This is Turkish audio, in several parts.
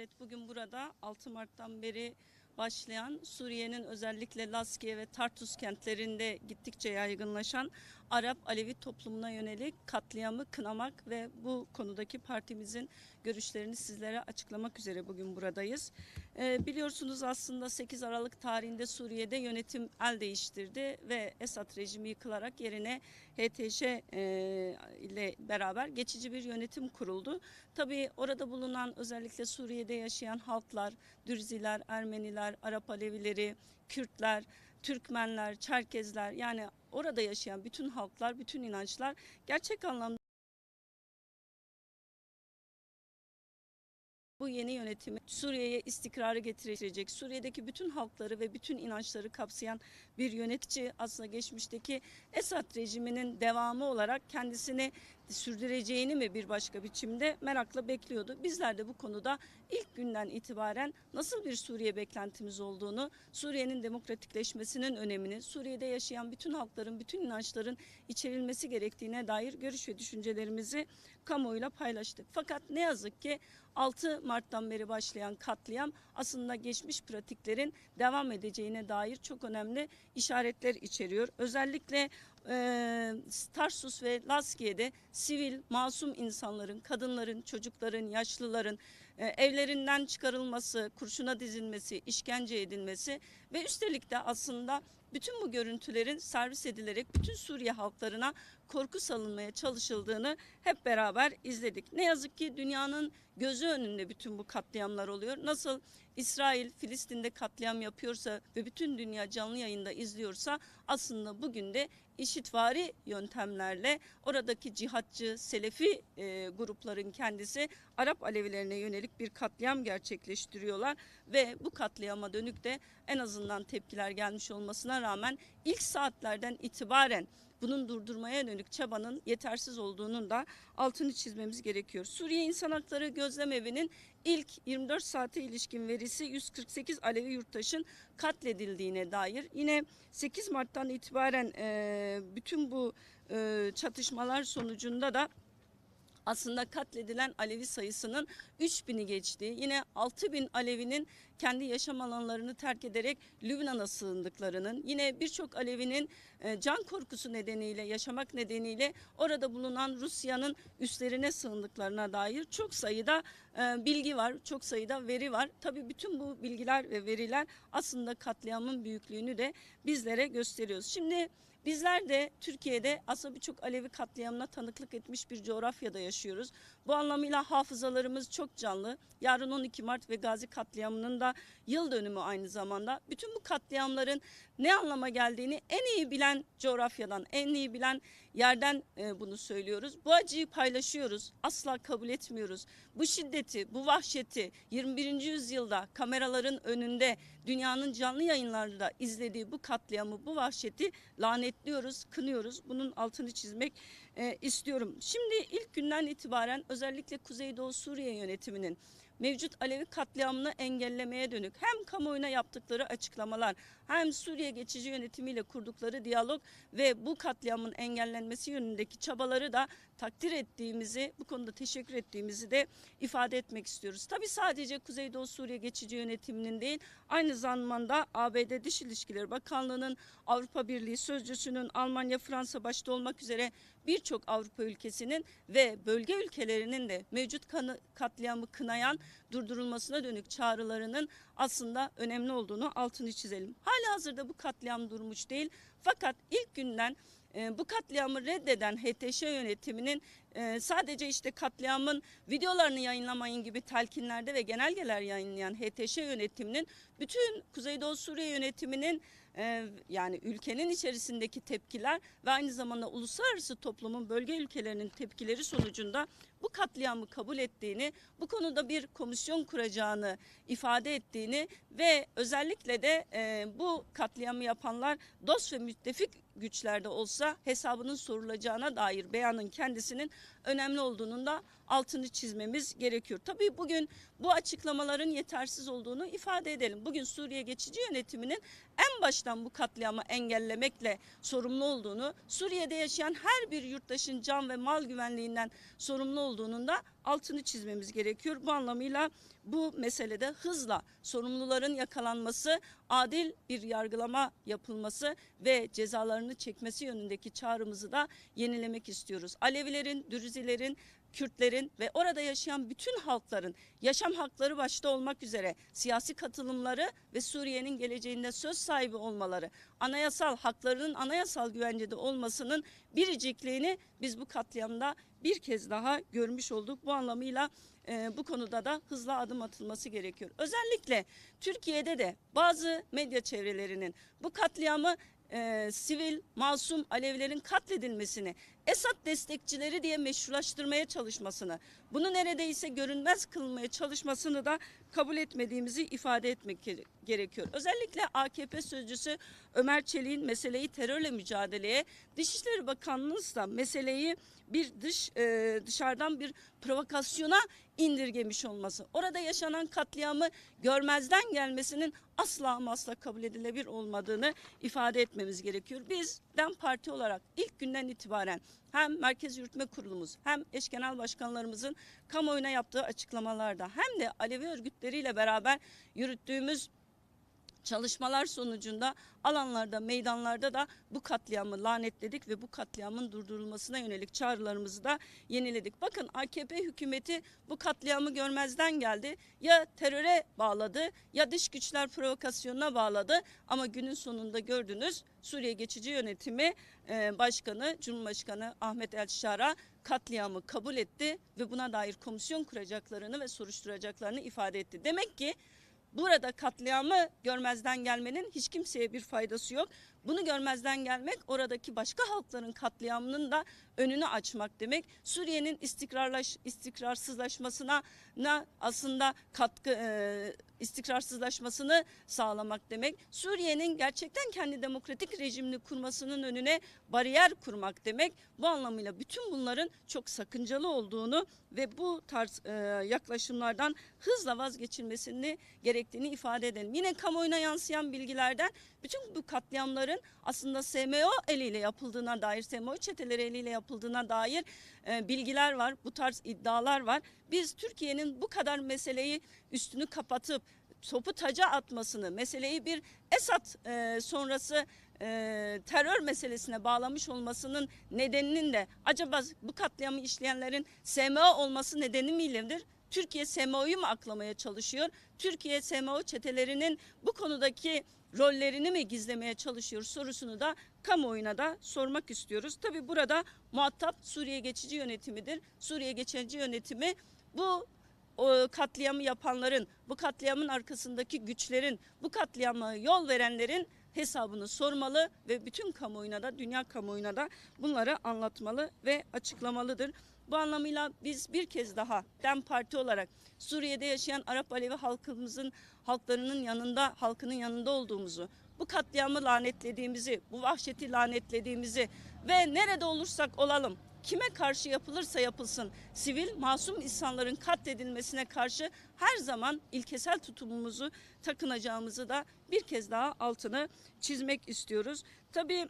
Evet bugün burada 6 Mart'tan beri başlayan Suriye'nin özellikle Laskiye ve Tartus kentlerinde gittikçe yaygınlaşan Arap Alevi toplumuna yönelik katliamı kınamak ve bu konudaki partimizin görüşlerini sizlere açıklamak üzere bugün buradayız. Ee, biliyorsunuz aslında 8 Aralık tarihinde Suriye'de yönetim el değiştirdi ve Esad rejimi yıkılarak yerine HTŞ e, ile beraber geçici bir yönetim kuruldu. Tabii orada bulunan özellikle Suriye'de yaşayan halklar, Dürziler, Ermeniler, Arap Alevileri, Kürtler, Türkmenler, Çerkezler yani orada yaşayan bütün halklar, bütün inançlar gerçek anlamda bu yeni yönetimi Suriye'ye istikrarı getirecek, Suriye'deki bütün halkları ve bütün inançları kapsayan bir yönetici aslında geçmişteki Esad rejiminin devamı olarak kendisini sürdüreceğini mi bir başka biçimde merakla bekliyordu. Bizler de bu konuda ilk günden itibaren nasıl bir Suriye beklentimiz olduğunu, Suriye'nin demokratikleşmesinin önemini, Suriye'de yaşayan bütün halkların, bütün inançların içerilmesi gerektiğine dair görüş ve düşüncelerimizi kamuoyuyla paylaştık. Fakat ne yazık ki 6 Mart'tan beri başlayan katliam aslında geçmiş pratiklerin devam edeceğine dair çok önemli işaretler içeriyor. Özellikle e, Tarsus ve Laskiye'de sivil, masum insanların, kadınların, çocukların, yaşlıların e, evlerinden çıkarılması, kurşuna dizilmesi, işkence edilmesi ve üstelik de aslında bütün bu görüntülerin servis edilerek bütün Suriye halklarına korku salınmaya çalışıldığını hep beraber izledik. Ne yazık ki dünyanın gözü önünde bütün bu katliamlar oluyor. Nasıl İsrail Filistin'de katliam yapıyorsa ve bütün dünya canlı yayında izliyorsa aslında bugün de işitvari yöntemlerle oradaki cihatçı, selefi e, grupların kendisi Arap Alevilerine yönelik bir katliam gerçekleştiriyorlar ve bu katliama dönük de en azından tepkiler gelmiş olmasına rağmen ilk saatlerden itibaren bunun durdurmaya dönük çabanın yetersiz olduğunun da altını çizmemiz gerekiyor. Suriye İnsan Hakları Gözlem Evi'nin ilk 24 saate ilişkin verisi 148 Alevi yurttaşın katledildiğine dair. Yine 8 Mart'tan itibaren bütün bu çatışmalar sonucunda da aslında katledilen Alevi sayısının 3000'i geçti. Yine 6000 Alevinin kendi yaşam alanlarını terk ederek Lübnan'a sığındıklarının, yine birçok Alevinin e, can korkusu nedeniyle, yaşamak nedeniyle orada bulunan Rusya'nın üstlerine sığındıklarına dair çok sayıda e, bilgi var, çok sayıda veri var. Tabii bütün bu bilgiler ve veriler aslında katliamın büyüklüğünü de bizlere gösteriyor. Şimdi Bizler de Türkiye'de aslında birçok Alevi katliamına tanıklık etmiş bir coğrafyada yaşıyoruz. Bu anlamıyla hafızalarımız çok canlı. Yarın 12 Mart ve Gazi katliamının da yıl dönümü aynı zamanda. Bütün bu katliamların ne anlama geldiğini en iyi bilen coğrafyadan, en iyi bilen yerden e, bunu söylüyoruz. Bu acıyı paylaşıyoruz. Asla kabul etmiyoruz. Bu şiddeti, bu vahşeti 21. yüzyılda kameraların önünde dünyanın canlı yayınlarında izlediği bu katliamı, bu vahşeti lanetliyoruz, kınıyoruz. Bunun altını çizmek e, istiyorum. Şimdi ilk günden itibaren özellikle Kuzeydoğu Suriye yönetiminin mevcut Alevi katliamını engellemeye dönük hem kamuoyuna yaptıkları açıklamalar hem Suriye geçici yönetimiyle kurdukları diyalog ve bu katliamın engellenmesi yönündeki çabaları da takdir ettiğimizi, bu konuda teşekkür ettiğimizi de ifade etmek istiyoruz. Tabi sadece Kuzeydoğu Suriye geçici yönetiminin değil, aynı zamanda ABD Dış İlişkileri Bakanlığı'nın, Avrupa Birliği Sözcüsü'nün, Almanya, Fransa başta olmak üzere birçok Avrupa ülkesinin ve bölge ülkelerinin de mevcut katliamı kınayan durdurulmasına dönük çağrılarının aslında önemli olduğunu altını çizelim. Hala hazırda bu katliam durmuş değil fakat ilk günden e, bu katliamı reddeden HTŞ yönetiminin e, sadece işte katliamın videolarını yayınlamayın gibi telkinlerde ve genelgeler yayınlayan HTŞ yönetiminin bütün Kuzeydoğu Suriye yönetiminin e, yani ülkenin içerisindeki tepkiler ve aynı zamanda uluslararası toplumun bölge ülkelerinin tepkileri sonucunda bu katliamı kabul ettiğini, bu konuda bir komisyon kuracağını ifade ettiğini ve özellikle de e, bu katliamı yapanlar dost ve müttefik güçlerde olsa hesabının sorulacağına dair beyanın kendisinin önemli olduğunun da altını çizmemiz gerekiyor. Tabii bugün bu açıklamaların yetersiz olduğunu ifade edelim. Bugün Suriye geçici yönetiminin en baştan bu katliamı engellemekle sorumlu olduğunu, Suriye'de yaşayan her bir yurttaşın can ve mal güvenliğinden sorumlu olduğunun da altını çizmemiz gerekiyor. Bu anlamıyla bu meselede hızla sorumluların yakalanması, adil bir yargılama yapılması ve cezalarını çekmesi yönündeki çağrımızı da yenilemek istiyoruz. Alevilerin, Dürzilerin, Kürtlerin ve orada yaşayan bütün halkların yaşam hakları başta olmak üzere siyasi katılımları ve Suriye'nin geleceğinde söz sahibi olmaları, anayasal haklarının anayasal güvencede olmasının biricikliğini biz bu katliamda bir kez daha görmüş olduk. Bu anlamıyla e, bu konuda da hızlı adım atılması gerekiyor. Özellikle Türkiye'de de bazı medya çevrelerinin bu katliamı e, sivil, masum Alevilerin katledilmesini, Esad destekçileri diye meşrulaştırmaya çalışmasını, bunu neredeyse görünmez kılmaya çalışmasını da kabul etmediğimizi ifade etmek gere- gerekiyor. Özellikle AKP sözcüsü Ömer Çelik'in meseleyi terörle mücadeleye, Dışişleri Bakanlığı'nız da meseleyi bir dış e, dışarıdan bir provokasyona indirgemiş olması, orada yaşanan katliamı görmezden gelmesinin asla ama asla kabul edilebilir olmadığını ifade etmemiz gerekiyor. Biz DEM Parti olarak ilk günden itibaren hem Merkez Yürütme Kurulumuz hem eş genel başkanlarımızın kamuoyuna yaptığı açıklamalarda hem de Alevi örgütleriyle beraber yürüttüğümüz çalışmalar sonucunda alanlarda, meydanlarda da bu katliamı lanetledik ve bu katliamın durdurulmasına yönelik çağrılarımızı da yeniledik. Bakın AKP hükümeti bu katliamı görmezden geldi. Ya teröre bağladı ya dış güçler provokasyonuna bağladı ama günün sonunda gördünüz Suriye Geçici Yönetimi e, Başkanı, Cumhurbaşkanı Ahmet El Şara katliamı kabul etti ve buna dair komisyon kuracaklarını ve soruşturacaklarını ifade etti. Demek ki Burada katliamı görmezden gelmenin hiç kimseye bir faydası yok. Bunu görmezden gelmek oradaki başka halkların katliamının da önünü açmak demek. Suriye'nin istikrarlaş, istikrarsızlaşmasına na aslında katkı e, istikrarsızlaşmasını sağlamak demek. Suriye'nin gerçekten kendi demokratik rejimini kurmasının önüne bariyer kurmak demek. Bu anlamıyla bütün bunların çok sakıncalı olduğunu ve bu tarz e, yaklaşımlardan hızla vazgeçilmesini gerektiğini ifade edelim. Yine kamuoyuna yansıyan bilgilerden bütün bu katliamların aslında SMO eliyle yapıldığına dair, SMO çeteleri eliyle yapıldığına dair e, bilgiler var. Bu tarz iddialar var. Biz Türkiye'nin bu kadar meseleyi üstünü kapatıp topu taca atmasını, meseleyi bir Esad e, sonrası e, terör meselesine bağlamış olmasının nedeninin de acaba bu katliamı işleyenlerin SMO olması nedeni midir? Türkiye SMO'yu mu aklamaya çalışıyor? Türkiye SMO çetelerinin bu konudaki rollerini mi gizlemeye çalışıyor sorusunu da kamuoyuna da sormak istiyoruz. Tabi burada muhatap Suriye geçici yönetimidir. Suriye geçici yönetimi bu o katliamı yapanların, bu katliamın arkasındaki güçlerin, bu katliama yol verenlerin hesabını sormalı ve bütün kamuoyuna da, dünya kamuoyuna da bunları anlatmalı ve açıklamalıdır. Bu anlamıyla biz bir kez daha DEM Parti olarak Suriye'de yaşayan Arap Alevi halkımızın halklarının yanında, halkının yanında olduğumuzu, bu katliamı lanetlediğimizi, bu vahşeti lanetlediğimizi ve nerede olursak olalım kime karşı yapılırsa yapılsın sivil masum insanların katledilmesine karşı her zaman ilkesel tutumumuzu takınacağımızı da bir kez daha altını çizmek istiyoruz. Tabii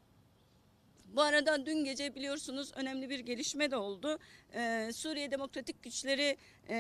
bu arada dün gece biliyorsunuz önemli bir gelişme de oldu. Ee, Suriye Demokratik Güçleri e,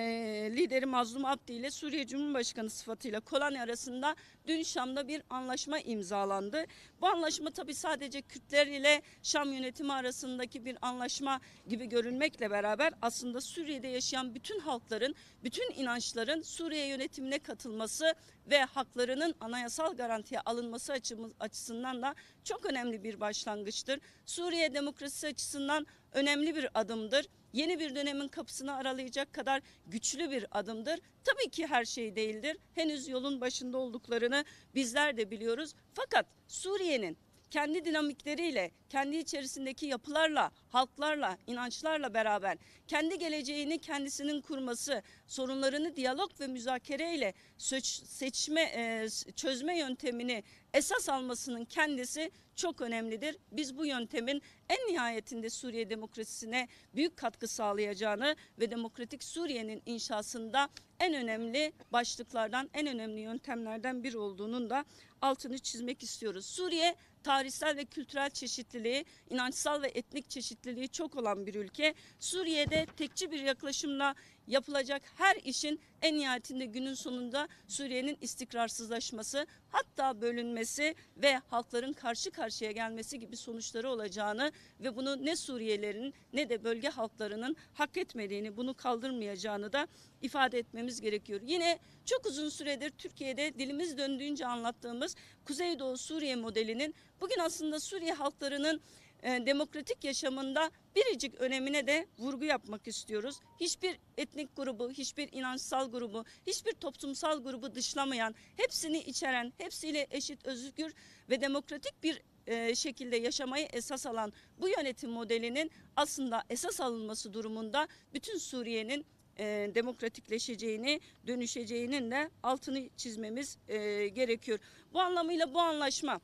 lideri Mazlum Abdi ile Suriye Cumhurbaşkanı sıfatıyla Kolani arasında dün Şam'da bir anlaşma imzalandı. Bu anlaşma tabii sadece Kürtler ile Şam yönetimi arasındaki bir anlaşma gibi görünmekle beraber aslında Suriye'de yaşayan bütün halkların, bütün inançların Suriye yönetimine katılması ve haklarının anayasal garantiye alınması açısından da çok önemli bir başlangıçtır. Suriye demokrasisi açısından önemli bir adımdır. Yeni bir dönemin kapısını aralayacak kadar güçlü bir adımdır. Tabii ki her şey değildir. Henüz yolun başında olduklarını bizler de biliyoruz. Fakat Suriye'nin kendi dinamikleriyle, kendi içerisindeki yapılarla, halklarla, inançlarla beraber kendi geleceğini kendisinin kurması, sorunlarını diyalog ve müzakereyle seçme, e, çözme yöntemini esas almasının kendisi çok önemlidir. Biz bu yöntemin en nihayetinde Suriye demokrasisine büyük katkı sağlayacağını ve demokratik Suriye'nin inşasında en önemli başlıklardan, en önemli yöntemlerden biri olduğunun da altını çizmek istiyoruz. Suriye tarihsel ve kültürel çeşitliliği, inançsal ve etnik çeşitliliği çok olan bir ülke. Suriye'de tekçi bir yaklaşımla yapılacak her işin en nihayetinde günün sonunda Suriye'nin istikrarsızlaşması hatta bölünmesi ve halkların karşı karşıya gelmesi gibi sonuçları olacağını ve bunu ne Suriyelilerin ne de bölge halklarının hak etmediğini bunu kaldırmayacağını da ifade etmemiz gerekiyor. Yine çok uzun süredir Türkiye'de dilimiz döndüğünce anlattığımız Kuzeydoğu Suriye modelinin bugün aslında Suriye halklarının demokratik yaşamında biricik önemine de vurgu yapmak istiyoruz. Hiçbir etnik grubu, hiçbir inançsal grubu, hiçbir toplumsal grubu dışlamayan, hepsini içeren, hepsiyle eşit, özgür ve demokratik bir e, şekilde yaşamayı esas alan bu yönetim modelinin aslında esas alınması durumunda bütün Suriye'nin e, demokratikleşeceğini, dönüşeceğinin de altını çizmemiz e, gerekiyor. Bu anlamıyla bu anlaşma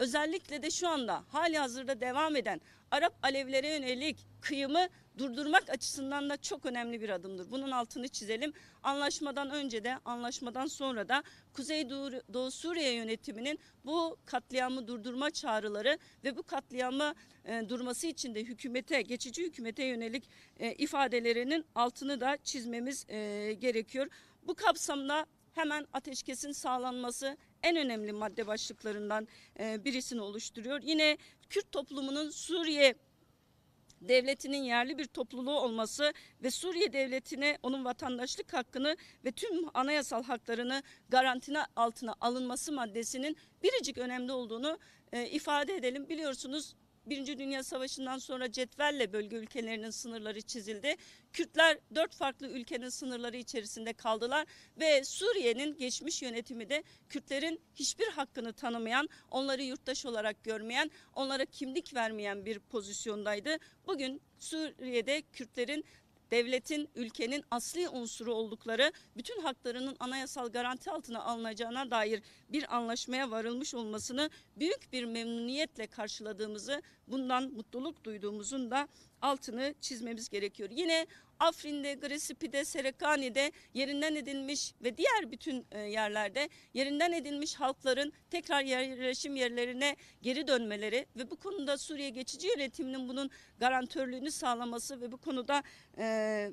özellikle de şu anda hali hazırda devam eden Arap Alevlere yönelik kıyımı durdurmak açısından da çok önemli bir adımdır. Bunun altını çizelim. Anlaşmadan önce de anlaşmadan sonra da Kuzeydoğu Doğu Suriye yönetiminin bu katliamı durdurma çağrıları ve bu katliamı e, durması için de hükümete, geçici hükümete yönelik e, ifadelerinin altını da çizmemiz e, gerekiyor. Bu kapsamda hemen ateşkesin sağlanması en önemli madde başlıklarından e, birisini oluşturuyor. Yine Kürt toplumunun Suriye devletinin yerli bir topluluğu olması ve Suriye devletine onun vatandaşlık hakkını ve tüm anayasal haklarını garantine altına alınması maddesinin biricik önemli olduğunu e, ifade edelim. Biliyorsunuz Birinci Dünya Savaşı'ndan sonra cetvelle bölge ülkelerinin sınırları çizildi. Kürtler dört farklı ülkenin sınırları içerisinde kaldılar ve Suriye'nin geçmiş yönetimi de Kürtlerin hiçbir hakkını tanımayan, onları yurttaş olarak görmeyen, onlara kimlik vermeyen bir pozisyondaydı. Bugün Suriye'de Kürtlerin devletin, ülkenin asli unsuru oldukları bütün haklarının anayasal garanti altına alınacağına dair bir anlaşmaya varılmış olmasını büyük bir memnuniyetle karşıladığımızı, bundan mutluluk duyduğumuzun da altını çizmemiz gerekiyor. Yine Afrin'de, Gresipi'de, Serekani'de yerinden edilmiş ve diğer bütün e, yerlerde yerinden edilmiş halkların tekrar yerleşim yerlerine geri dönmeleri ve bu konuda Suriye geçici yönetiminin bunun garantörlüğünü sağlaması ve bu konuda e,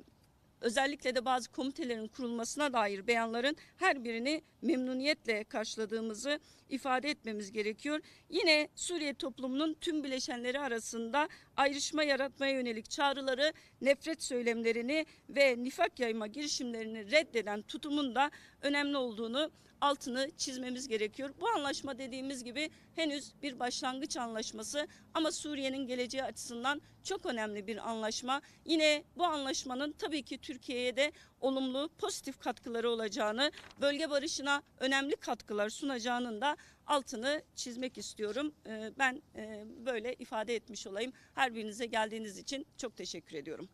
özellikle de bazı komitelerin kurulmasına dair beyanların her birini memnuniyetle karşıladığımızı ifade etmemiz gerekiyor. Yine Suriye toplumunun tüm bileşenleri arasında ayrışma yaratmaya yönelik çağrıları, nefret söylemlerini ve nifak yayma girişimlerini reddeden tutumun da önemli olduğunu altını çizmemiz gerekiyor. Bu anlaşma dediğimiz gibi henüz bir başlangıç anlaşması ama Suriye'nin geleceği açısından çok önemli bir anlaşma. Yine bu anlaşmanın tabii ki Türkiye'ye de olumlu, pozitif katkıları olacağını, bölge barışına önemli katkılar sunacağının da altını çizmek istiyorum. Ee, Ben e, böyle ifade etmiş olayım. Her birinize geldiğiniz için çok teşekkür ediyorum.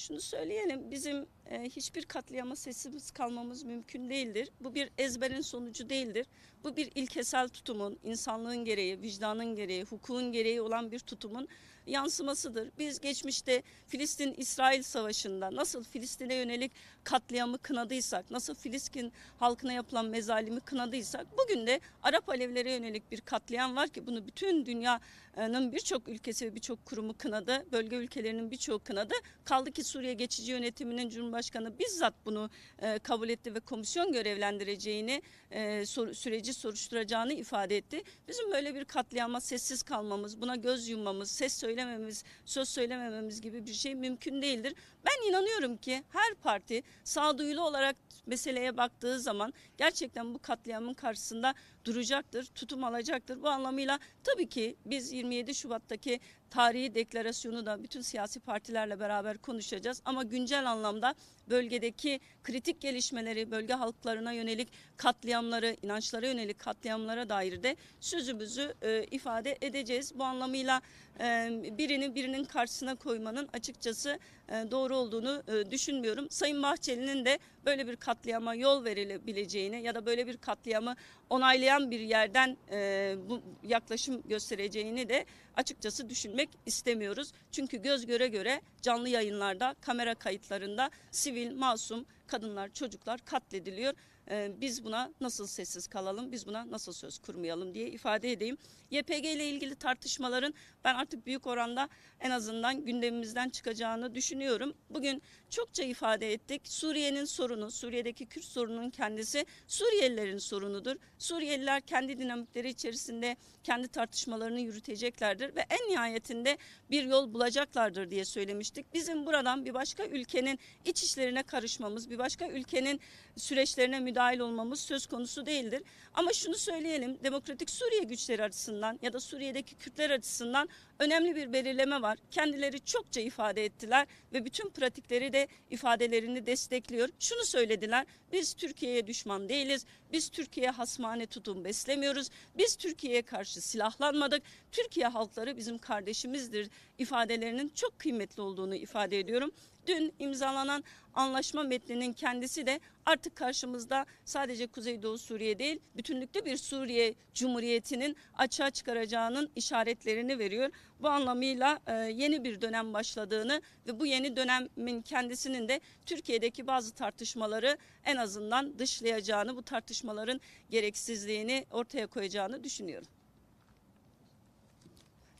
Şunu söyleyelim bizim hiçbir katliama sessiz kalmamız mümkün değildir. Bu bir ezberin sonucu değildir. Bu bir ilkesel tutumun, insanlığın gereği, vicdanın gereği, hukukun gereği olan bir tutumun yansımasıdır. Biz geçmişte Filistin-İsrail savaşında nasıl Filistin'e yönelik katliamı kınadıysak, nasıl Filistin halkına yapılan mezalimi kınadıysak, bugün de Arap Alevlere yönelik bir katliam var ki bunu bütün dünyanın birçok ülkesi ve birçok kurumu kınadı. Bölge ülkelerinin birçoğu kınadı. Kaldı ki Suriye geçici yönetiminin Cumhurbaşkanı bizzat bunu e, kabul etti ve komisyon görevlendireceğini, e, sor- süreci soruşturacağını ifade etti. Bizim böyle bir katliama sessiz kalmamız, buna göz yummamız, ses söylememiz, söz söylemememiz gibi bir şey mümkün değildir. Ben inanıyorum ki her parti sağduyulu olarak meseleye baktığı zaman gerçekten bu katliamın karşısında duracaktır, tutum alacaktır. Bu anlamıyla tabii ki biz 27 Şubat'taki tarihi deklarasyonu da bütün siyasi partilerle beraber konuşacağız. Ama güncel anlamda bölgedeki kritik gelişmeleri, bölge halklarına yönelik katliamları, inançlara yönelik katliamlara dair de sözümüzü e, ifade edeceğiz. Bu anlamıyla e, birini birinin karşısına koymanın açıkçası e, doğru olduğunu e, düşünmüyorum. Sayın Bahçeli'nin de böyle bir katliama yol verilebileceğini ya da böyle bir katliamı onaylayan bir yerden e, bu yaklaşım göstereceğini de açıkçası düşünmek istemiyoruz. Çünkü göz göre göre canlı yayınlarda, kamera kayıtlarında sivil, masum kadınlar, çocuklar katlediliyor. Ee, biz buna nasıl sessiz kalalım, biz buna nasıl söz kurmayalım diye ifade edeyim. YPG ile ilgili tartışmaların ben artık büyük oranda en azından gündemimizden çıkacağını düşünüyorum. Bugün çokça ifade ettik. Suriye'nin sorunu, Suriye'deki Kürt sorunun kendisi Suriyelilerin sorunudur. Suriyeliler kendi dinamikleri içerisinde kendi tartışmalarını yürüteceklerdir ve en nihayetinde bir yol bulacaklardır diye söylemiştik. Bizim buradan bir başka ülkenin iç işlerine karışmamız, bir başka ülkenin süreçlerine müdahil olmamız söz konusu değildir. Ama şunu söyleyelim, Demokratik Suriye güçleri açısından ya da Suriye'deki Kürtler açısından önemli bir belirleme var. Kendileri çokça ifade ettiler ve bütün pratikleri de ifadelerini destekliyor. Şunu söylediler, biz Türkiye'ye düşman değiliz, biz Türkiye'ye hasmane tutum beslemiyoruz, biz Türkiye'ye karşı silahlanmadık, Türkiye halkları bizim kardeşimizdir ifadelerinin çok kıymetli olduğunu ifade ediyorum. Dün imzalanan anlaşma metninin kendisi de artık karşımızda sadece Kuzeydoğu Suriye değil, bütünlükte bir Suriye Cumhuriyeti'nin açığa çıkaracağının işaretlerini veriyor. Bu anlamıyla e, yeni bir dönem başladığını ve bu yeni dönemin kendisinin de Türkiye'deki bazı tartışmaları en azından dışlayacağını, bu tartışmaların gereksizliğini ortaya koyacağını düşünüyorum.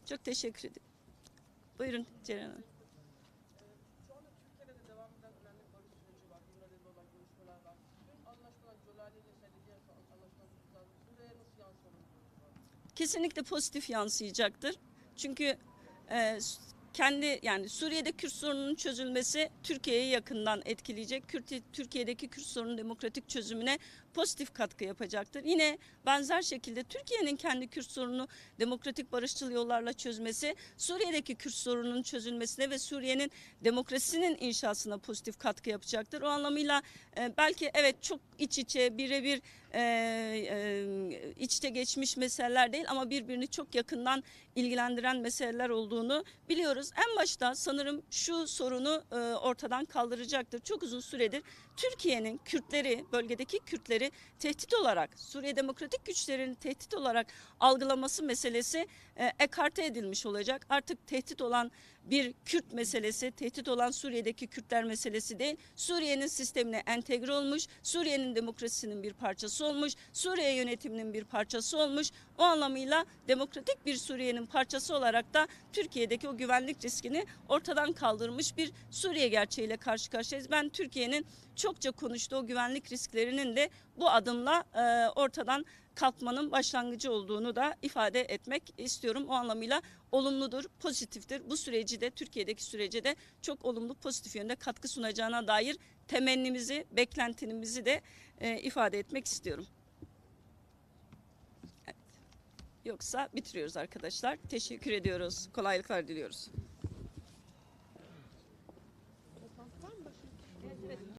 Çok teşekkür ederim. Buyurun Ceren Hanım. Kesinlikle pozitif yansıyacaktır. Çünkü e, kendi yani Suriye'de Kürt sorununun çözülmesi Türkiye'yi yakından etkileyecek. Kürt, Türkiye'deki Kürt sorunun demokratik çözümüne pozitif katkı yapacaktır. Yine benzer şekilde Türkiye'nin kendi Kürt sorununu demokratik barışçıl yollarla çözmesi Suriye'deki Kürt sorununun çözülmesine ve Suriye'nin demokrasinin inşasına pozitif katkı yapacaktır. O anlamıyla e, belki evet çok iç içe birebir e, e, iç içe geçmiş meseleler değil ama birbirini çok yakından ilgilendiren meseleler olduğunu biliyoruz. En başta sanırım şu sorunu e, ortadan kaldıracaktır. Çok uzun süredir Türkiye'nin Kürtleri, bölgedeki Kürtleri tehdit olarak, Suriye Demokratik Güçlerini tehdit olarak algılaması meselesi e, ekarte edilmiş olacak. Artık tehdit olan bir Kürt meselesi, tehdit olan Suriye'deki Kürtler meselesi değil. Suriye'nin sistemine entegre olmuş, Suriye'nin demokrasisinin bir parçası olmuş, Suriye yönetiminin bir parçası olmuş. O anlamıyla demokratik bir Suriye'nin parçası olarak da Türkiye'deki o güvenlik riskini ortadan kaldırmış bir Suriye gerçeğiyle karşı karşıyayız. Ben Türkiye'nin çokça konuştuğu o güvenlik risklerinin de bu adımla e, ortadan kalkmanın başlangıcı olduğunu da ifade etmek istiyorum. O anlamıyla olumludur, pozitiftir. Bu süreci de Türkiye'deki sürece de çok olumlu, pozitif yönde katkı sunacağına dair temennimizi, beklentimizi de e, ifade etmek istiyorum. Evet. Yoksa bitiriyoruz arkadaşlar. Teşekkür ediyoruz. Kolaylıklar diliyoruz.